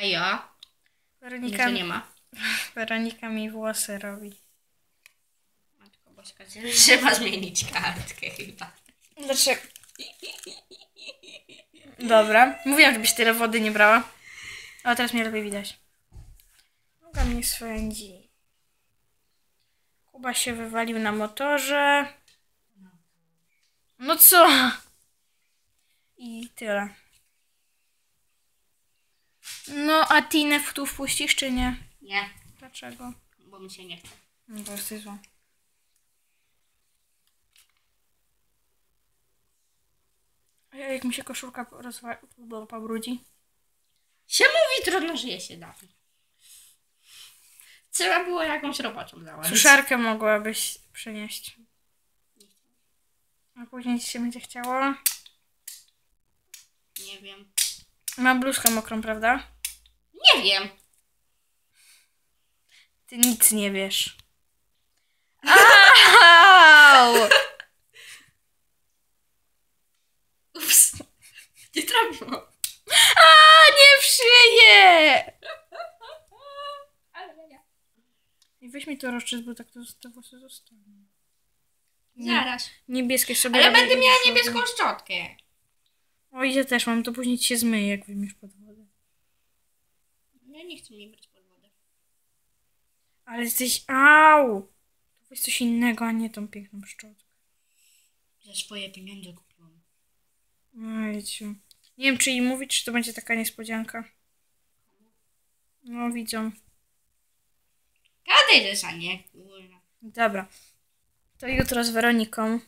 Ejo, Weronika, nic nie ma. Weronika mi włosy robi. Matko Boska, trzeba zmienić kartkę chyba. Dlaczego? Dobra. Mówiłam, żebyś tyle wody nie brała. O, teraz mnie lepiej widać. Noga mnie swędzi. Kuba się wywalił na motorze. No co? I tyle. No, a Tinę w tu wpuścisz, czy nie? Nie, Dlaczego? bo mi się nie chce. No to jesteś zła. A jak mi się koszulka rozwa- pobrudzi? Się mówi, trudno żyje się dalej. Trzeba było jakąś roboczą założyć. Suszarkę mogłabyś przynieść. A później ci się będzie chciało. Nie wiem. Mam bluzkę mokrą, prawda? Nie wiem. Ty nic nie wiesz. Au! Ups. Nie trafiło. A, nie w szyję! Ale ja. I weź mi to rozczyst, bo tak to te włosy zostaną. Zaraz. Niebieskie sobie Ale robię będę miała niebieską szczotkę. O, ja też mam, to później ci się zmyje, jak wyjmiesz pod. Ja nie chcę mi brać pod wodę. Ale jesteś... Au! To weź coś innego, a nie tą piękną szczotkę. Za swoje pieniądze kupiłam. Ojciu. Nie wiem, czy im mówić, czy to będzie taka niespodzianka. No, widzą. Gadaj też, a nie. Kurwa. Dobra. To jutro z Weroniką.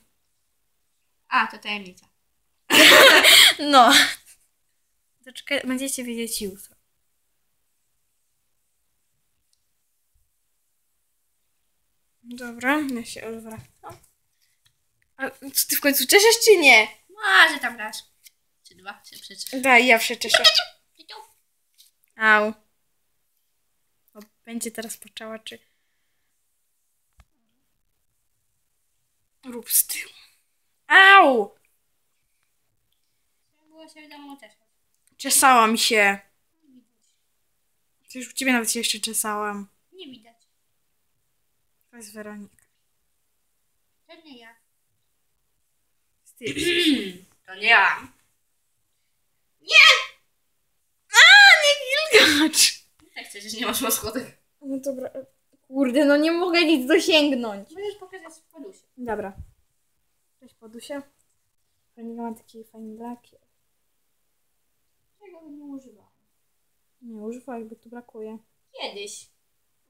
A, to tajemnica. No. Zaczekaj, będziecie wiedzieć jutro. Dobra, ja się odwracam. A co ty w końcu czeszesz, czy nie? Może tam raz. Czy dwa, trzy, czy... Daj, ja przeczeszę. Au. O, będzie teraz poczęła, czy... Rób z tyłu. Au! Było się w domu też. Czesałam się. Przecież u ciebie nawet się jeszcze czesałam. Nie widać. To jest Weronika. To nie ja. To nie ja. Nie gilgacz! Tak chcesz, że nie masz maskotek. No dobra. Kurde, no nie mogę nic dosięgnąć. Możesz pokazać w podusie. Dobra. Cześć podusia. Weronika ma taki fajny lakier. Czego bym nie używała? Nie używaj, bo tu brakuje. Kiedyś.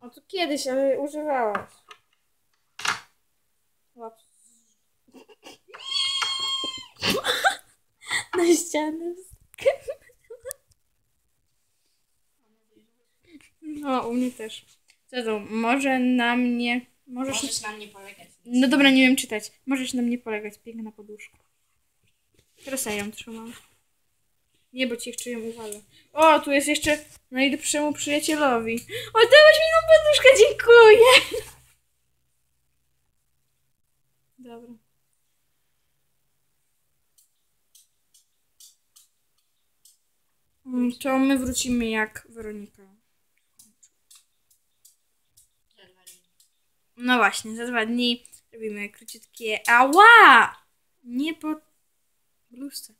O to kiedyś, ale używałaś. Łap. Na ścianę. No, u mnie też. Co to? Może na mnie... Możesz... Możesz na mnie polegać. No dobra, nie wiem czytać. Możesz na mnie polegać. Piękna poduszka. Teraz ja ją trzymam. Nie, bo ci jeszcze ją. O, tu jest jeszcze najlepszemu przyjacielowi. Oddałaś mi tą poduszkę, dziękuję. Dobra. Mm, To my wrócimy jak Weronika. No właśnie, za dwa dni robimy króciutkie. Ała! Nie po bluzce.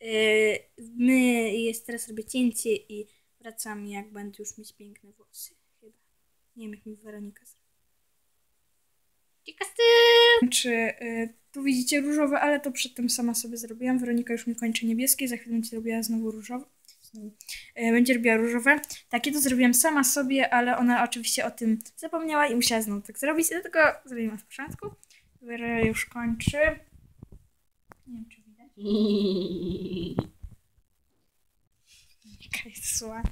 Yy, my jest teraz robię cięcie i wracam jak będę już mieć piękne włosy. Chyba. Nie wiem jak mi Weronika zrobi. Ciekasty. Czy y, tu widzicie różowe, ale to przedtem sama sobie zrobiłam. Weronika już mi kończy niebieskie, za chwilę będzie robiła znowu różowe. Znowu. Y, będzie robiła różowe. Takie to zrobiłam sama sobie, ale ona oczywiście o tym zapomniała i musiała znowu tak zrobić, dlatego zrobiłam od początku. Wera już kończy. Nie wiem, czy widać. Jaka jest zła.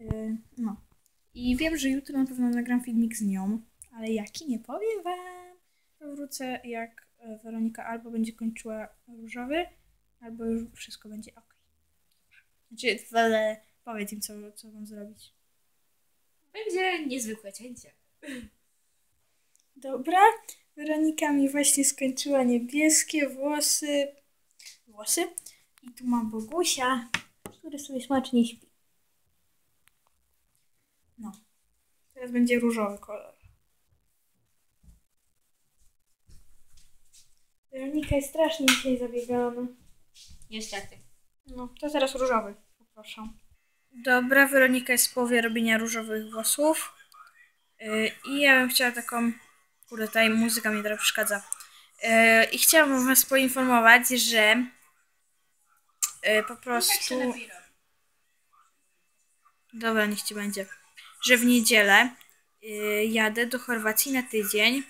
Y, no. I wiem, że jutro na pewno nagram filmik z nią, ale jaki nie powiem wam. Wrócę jak e, Weronika albo będzie kończyła różowy, albo już wszystko będzie ok. Znaczy, ale powiedz im, co, co mam zrobić. Będzie niezwykłe cięcie. Dobra, Weronika mi właśnie skończyła niebieskie włosy. Włosy. I tu mam Bogusia, który sobie smacznie śpi. będzie różowy kolor. Weronika jest strasznie dzisiaj zabiegana. Niestety. No, to teraz różowy. Poproszę. Dobra, Weronika jest w połowie robienia różowych włosów. Yy, I ja bym chciała taką... Kurde, tutaj muzyka mnie trochę przeszkadza. Yy, I chciałabym was poinformować, że yy, po prostu... Dobra, niech ci będzie. Że w niedzielę yy, jadę do Chorwacji na tydzień.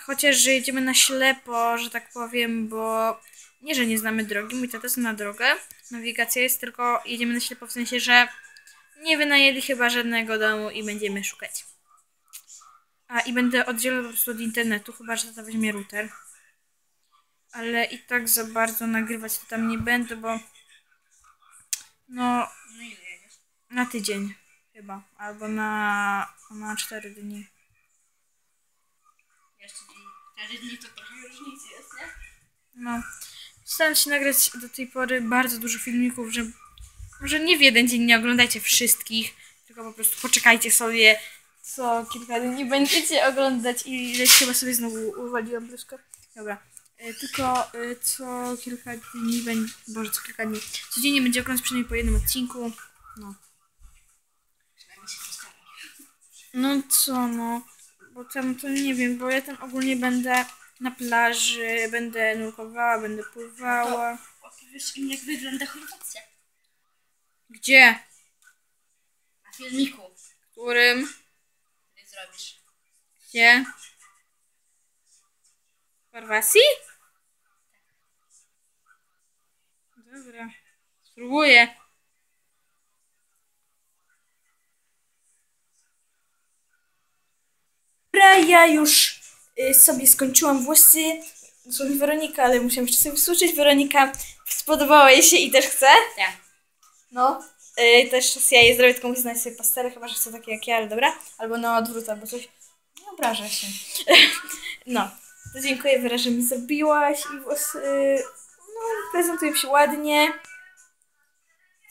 Chociaż, że jedziemy na ślepo, że tak powiem, bo nie, że nie znamy drogi. Mój tata zna drogę. Nawigacja jest, tylko jedziemy na ślepo w sensie, że nie wynajęli chyba żadnego domu i będziemy szukać. A i będę oddzielał po prostu od internetu, chyba że tata weźmie router. Ale i tak za bardzo nagrywać to tam nie będę, bo no No na tydzień chyba, albo na, na 4 dni. Jeszcze dzień. Każdy dni to trochę różnicy jest, nie? No, staram się nagrać do tej pory bardzo dużo filmików, że może nie w jeden dzień nie oglądajcie wszystkich, tylko po prostu poczekajcie sobie co kilka dni będziecie oglądać i chyba sobie znowu uwaliłam bluzkę. Dobra. E, Tylko e, co kilka dni będzie, boże co kilka dni, codziennie będzie oglądać przynajmniej po jednym odcinku. No. No co no, bo tam to nie wiem, bo ja tam ogólnie będę na plaży, będę nurkowała, będę pływała. Opowiesz im jak wygląda Chorwacja. Gdzie? Na filmiku. Którym? Który zrobisz. Gdzie? W Chorwacji? Dobra, spróbuję. Dobra, ja już y, sobie skończyłam włosy. Dosłownie Weronika, ale musiałam jeszcze sobie wysłuchać. Weronika spodobała jej się i też chce. Tak. No. Y, też czas ja jej zrobię, tylko muszę znaleźć sobie pastery, chyba że chce takie jak ja, ale dobra. Albo na odwrót, albo coś. Nie obraża się. no. To dziękuję Wera, że mi zrobiłaś i włosy... No, prezentują się ładnie.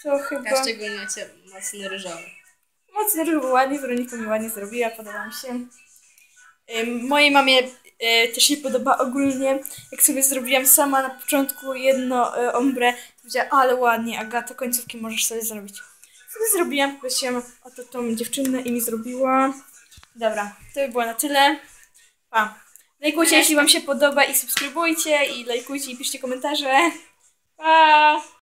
To chyba... A szczególnie cię mocno różowy. Mocno różowo ładnie, Weronika mi ładnie zrobiła, podoba mi się. Mojej mamie y, też się podoba ogólnie. Jak sobie zrobiłam sama na początku jedno y, ombre, to powiedziała, ale ładnie, Agata, końcówki możesz sobie zrobić. Wtedy zrobiłam, poprosiłam o to tą dziewczynę i mi zrobiła. Dobra, to by było na tyle. Pa. Lajkujcie, jeśli wam się podoba i subskrybujcie i lajkujcie i piszcie komentarze. Pa!